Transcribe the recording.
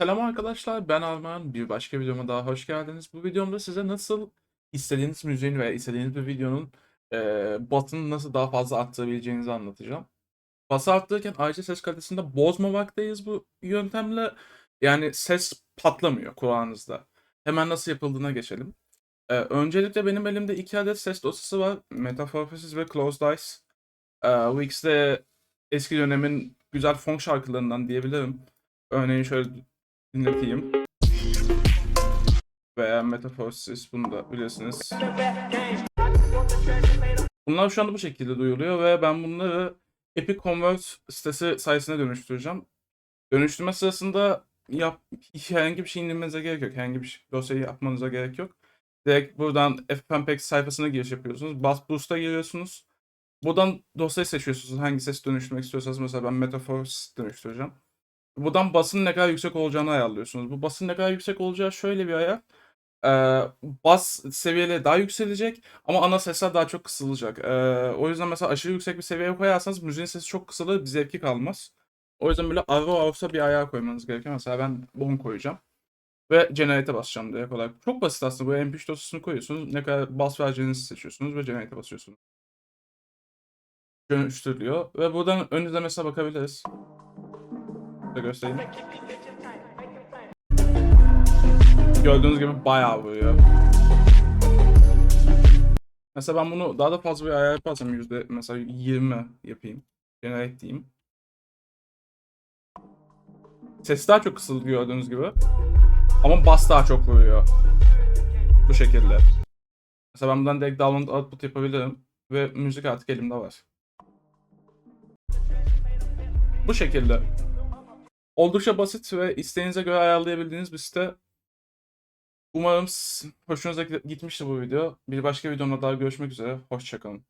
Selam arkadaşlar, ben Armağan. Bir başka videoma daha hoş geldiniz. Bu videomda size nasıl istediğiniz müziğin veya istediğiniz bir videonun eee basını nasıl daha fazla arttırabileceğinizi anlatacağım. Bası arttırırken ayrıca ses kalitesinde bozmamaktayız bu yöntemle. Yani ses patlamıyor kulağınızda. Hemen nasıl yapıldığına geçelim. Eee, öncelikle benim elimde iki adet ses dosyası var. Metamorphosis ve Closed Eyes. Eee, bu ikisi de eski dönemin güzel funk şarkılarından diyebilirim. Örneğin şöyle dinleteyim. Veya Metamorphosis bunu da bilirsiniz. Bunlar şu anda bu şekilde duyuluyor ve ben bunları Epic Convert sitesi sayesinde dönüştüreceğim. Dönüştürme sırasında yap, herhangi bir şey indirmenize gerek yok. Herhangi bir şey- dosyayı yapmanıza gerek yok. Direkt buradan FFmpeg sayfasına giriş yapıyorsunuz. Bass Boost'a giriyorsunuz. Buradan dosyayı seçiyorsunuz. Hangi ses dönüştürmek istiyorsanız mesela ben Metamorphosis dönüştüreceğim. Buradan basın ne kadar yüksek olacağını ayarlıyorsunuz. Bu basın ne kadar yüksek olacağı şöyle bir ayar. Ee, bas seviyeleri daha yükselecek ama ana sesler daha çok kısılacak. Ee, o yüzden mesela aşırı yüksek bir seviyeye koyarsanız müziğin sesi çok kısılır, bir zevki kalmaz. O yüzden böyle ara arsa bir ayar koymanız gerekiyor. Mesela ben 10 koyacağım. Ve generate'e basacağım direkt olarak. Çok basit aslında. Bu MP3 dosyasını koyuyorsunuz. Ne kadar bas vereceğinizi seçiyorsunuz ve generate'e basıyorsunuz. Dönüştürülüyor. Ve buradan ön izlemesine bakabiliriz. Size göstereyim. Gördüğünüz gibi bayağı vuruyor. Mesela ben bunu daha da fazla bir ayar yaparsam yüzde mesela 20 yapayım. Generate diyeyim. Ses daha çok kısıldı gördüğünüz gibi. Ama bas daha çok vuruyor. Bu şekilde. Mesela ben buradan direkt download output yapabilirim. Ve müzik artık elimde var. Bu şekilde. Oldukça basit ve isteğinize göre ayarlayabildiğiniz bir site. Umarım hoşunuza gitmiştir bu video. Bir başka videomda daha görüşmek üzere. Hoşçakalın.